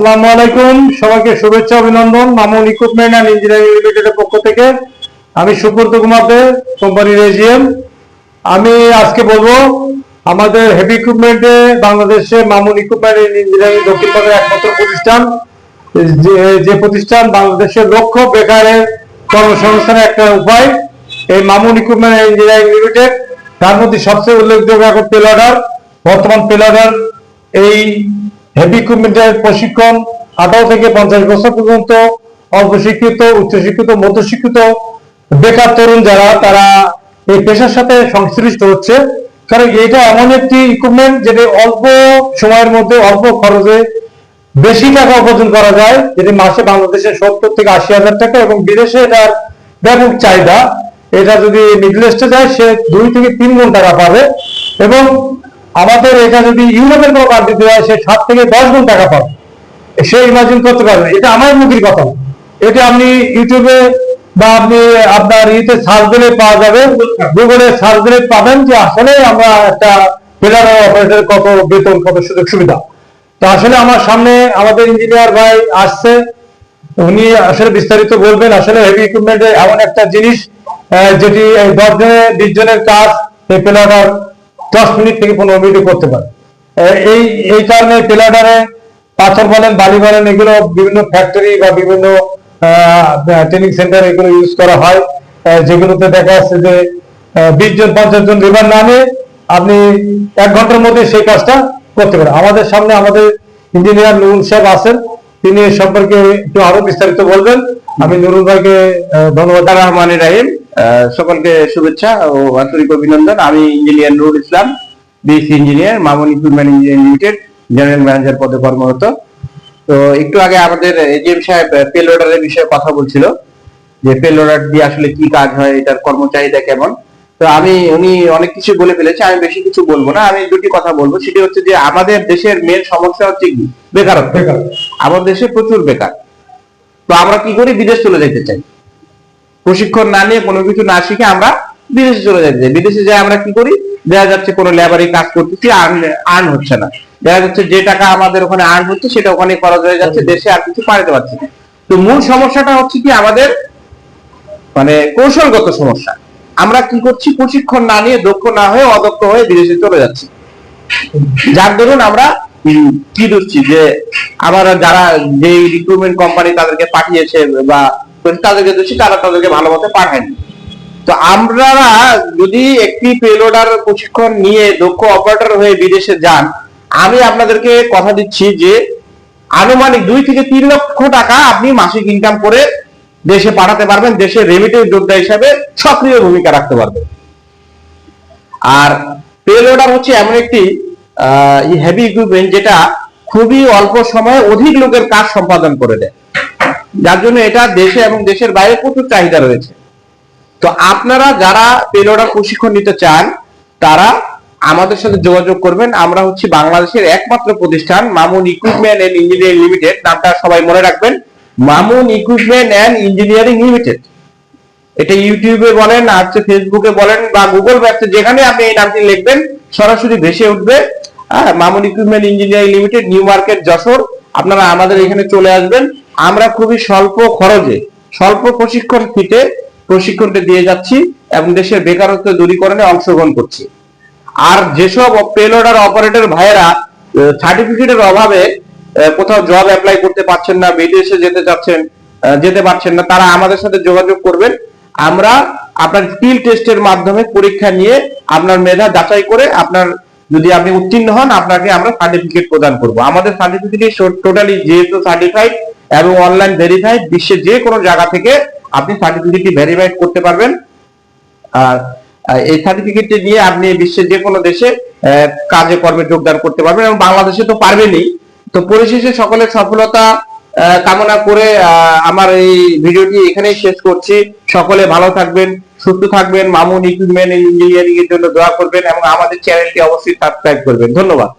আসসালামু আলাইকুম। সবাইকে শুভেচ্ছা, অভিনন্দন। মামুন ইকুইপমেন্ট অ্যান্ড ইঞ্জিনিয়ারিং লিমিটেডের পক্ষ থেকে আমি সুব্রত কুমার দে কোম্পানির এজিএম আমি আজকে বলব, আমাদের হেভি ইকুইপমেন্টে বাংলাদেশে মামুন ইকুইপমেন্ট অ্যান্ড ইঞ্জিনিয়ারিং দক্ষিণবঙ্গের একমাত্র প্রতিষ্ঠান। যে প্রতিষ্ঠান বাংলাদেশের লক্ষ বেকারের কর্মসংস্থানের একটা উপায়, এই Mamun equipment and engineering limited তার মধ্যে সবচেয়ে উল্লেখযোগ্য এখন পেলাডার বর্তমান পেলাডার এই হেভি ইকুইপমেন্টের প্রশিক্ষণ আঠারো থেকে পঞ্চাশ বছর পর্যন্ত অল্প শিক্ষিত উচ্চশিক্ষিত মধ্যশিক্ষিত বেকার তরুণ যারা, তারা এই পেশার সাথে সংশ্লিষ্ট হচ্ছে। কারণ এটা এমন একটি ইকুইপমেন্ট যেটা অল্প সময়ের মধ্যে, অল্প খরচে বেশি টাকা উপার্জন করা যায়, যেটি মাসে বাংলাদেশে সত্তর থেকে আশি হাজার টাকা এবং বিদেশে এটার ব্যাপক চাহিদা। এটা যদি মিডল ইস্টে যায়, সে দুই থেকে তিন গুণ টাকা পাবে এবং আমাদের এটা যদি ইউরোপের কোনো কান্ট্রিতে হয়, সে সাত থেকে দশ গুণ টাকা পাবে। সে ইমাজিন করতে পারবে এটা আমার মুখের কথা। এটা আপনি ইউটিউবে বা আপনি আপনার ইতে সার্চ দিলে পাওয়া যাবে। গুগলে সার্চ দিলে পাবেন যে আসলে আমরা একটা প্লেয়ার অপারেটর কত বেতন, কত সুযোগ সুবিধা। তো আসলে আমার সামনে আমাদের ইঞ্জিনিয়ার ভাই আসছে। উনি আসলে বিস্তারিত বলবেন। আসলে হেভি ইকুইপমেন্ট এমন একটা জিনিস যেটি দশ জনের, বিশ জনের কাজ, এই প্লেয়ার দশ মিনিট থেকে পনেরো মিনিটে করতে পারে। এই এই কারণে প্লেয়ারে পাথর বলেন, বালি বলেন, এগুলো বিভিন্ন ফ্যাক্টরি বা বিভিন্ন ট্রেনিং সেন্টার এগুলো ইউজ করা হয়। যেগুলোতে দেখা যাচ্ছে যে বিশ জন, পঞ্চাশ জন লেবার নামে আপনি এক ঘণ্টার মধ্যে সেই কাজটা করতে পারেন। আমাদের সামনে আমাদের ইঞ্জিনিয়ার নুরুল সাহেব আছেন। তিনি এ সম্পর্কে একটু আরও বিস্তারিত বলবেন। আমি নুরুল ভাইকে ধন্যবাদ। রহমান রাহিম। সকলকে শুভেচ্ছা ও আন্তরিক অভিনন্দন। আমি engineer Nurul Islam BSc engineer Mamun equipment engineer limited general manager পদে কর্মরত। তো একটু আগে আমাদের এজিএম সাহেব পেল অর্ডারের বিষয়ে কথা বলছিল যে পেল অর্ডার দিয়ে আসলে কি কাজ হয় এটার কর্মচাহিদা কেমন। তো আমি উনি অনেক কিছু বলে ফেলেছে আমি বেশি কিছু বলব না আমি দুটি কথা বলব। সেটি হচ্ছে যে আমাদের দেশের মেন সমস্যা হচ্ছে কি? বেকারত্ব। বেকার। আমাদের দেশে প্রচুর বেকার। তো আমরা কি করি? বিদেশ চলে যেতে চাই। প্রশিক্ষণ না নিয়ে কোনো কিছু না শিখে আমরা বিদেশে চলে যেতে চাই। বিদেশে যাই আমরা কি করি? দেখা যাচ্ছে কোনো লেবারি কাজ করতেছি আর্ন হচ্ছে না। দেখা যাচ্ছে যে টাকা আমাদের ওখানে আর্ন হচ্ছে, সেটা ওখানে খরচ হয়ে যাচ্ছে, দেশে আর কিছু পাঠাতে পারছি না। তো মূল সমস্যাটা হচ্ছে কি আমাদের মানে কৌশলগত সমস্যা। আমরা কি করছি? প্রশিক্ষণ না নিয়ে দক্ষ না হয়ে অদক্ষ হয়ে বিদেশে চলে যাচ্ছি। যার দরুন আমরা কি ধরছি যে আবার যারা যে রিক্রুটমেন্ট কোম্পানি তাদেরকে পাঠিয়েছে বা তাদেরকে ধরছি তারা তাদেরকে ভালো মতো পাঠায়নি তো আমরা যদি একটি পেলোডার প্রশিক্ষণ নিয়ে দক্ষ অপারেটর হয়ে বিদেশে যান, আমি আপনাদেরকে কথা দিচ্ছি যে, আনুমানিক দুই থেকে তিন লক্ষ টাকা আপনি মাসিক ইনকাম করে দেশে পাঠাতে পারবেন, দেশের রেমিটেন্স যোদ্ধা হিসাবে সক্রিয় ভূমিকা রাখতে পারবেন। আর পেল অর্ডার হচ্ছে এমন একটি হেভি ইকুইপমেন্ট যেটা খুবই অল্প সময়ে অধিক লোকের কাজ সম্পাদন করে দেয়। যার জন্য এটা দেশে এবং দেশের বাইরে প্রচুর চাহিদা রয়েছে। তো আপনারা যারা পেল অর্ডার প্রশিক্ষণ নিতে চান, তারা আমাদের সাথে যোগাযোগ করবেন। আমরা হচ্ছে বাংলাদেশের একমাত্র প্রতিষ্ঠান, Mamun equipment and engineering limited নামটা সবাই মনে রাখবেন। Mamun equipment and engineering limited এটা ইউটিউবে বলেন, আর হচ্ছে ফেসবুকে বলেন, বা গুগল ম্যাপে যেখানে আপনি এই নামটি লিখবেন, সরাসরি ভেসে উঠবে। Mamun equipment engineering limited New Market Jessore. আপনারা আমাদের এখানে চলে আসবেন। আমরা খুবই স্বল্প খরচে, স্বল্প প্রশিক্ষণ ফিতে প্রশিক্ষণটা দিয়ে যাচ্ছি এবং দেশের বেকারত্ব দূরীকরণে অংশগ্রহণ করছি। আর যেসব পেলোডার অপারেটর ভাইয়েরা সার্টিফিকেটের অভাবে কোথাও জব অ্যাপ্লাই করতে পারছেন না, বিদেশে যেতে চাচ্ছেন যেতে পারছেন না, তারা আমাদের সাথে যোগাযোগ করবেন। আমরা আপনার স্কিল টেস্টের মাধ্যমে পরীক্ষা নিয়ে আপনার মেধা যাচাই করে আপনার যদি আপনি উত্তীর্ণ হন, আপনাকে আমরা সার্টিফিকেট প্রদান করব। আমাদের সার্টিফিকেট টোটালি যেহেতু সার্টিফাইড এবং অনলাইন ভেরিফাইড বিশ্বের যে কোনো জায়গা থেকে আপনি সার্টিফিকেটটি ভেরিফাইড করতে পারবেন। আর এই সার্টিফিকেটটি নিয়ে আপনি বিশ্বের যে কোনো দেশে কাজে কর্মে যোগদান করতে পারবেন এবং বাংলাদেশে তো পারবেনই। তো পরিশেষে সকলের সফলতা কামনা করে আমার এই ভিডিওটি এখানেই শেষ করছি। সকলে ভালো থাকবেন, সুস্থ থাকবেন। মামুন ইকুইপমেন্ট ইঞ্জিনিয়ারিং এর জন্য দোয়া করবেন এবং আমাদের চ্যানেলটি অবশ্যই সাবস্ক্রাইব করবেন। ধন্যবাদ।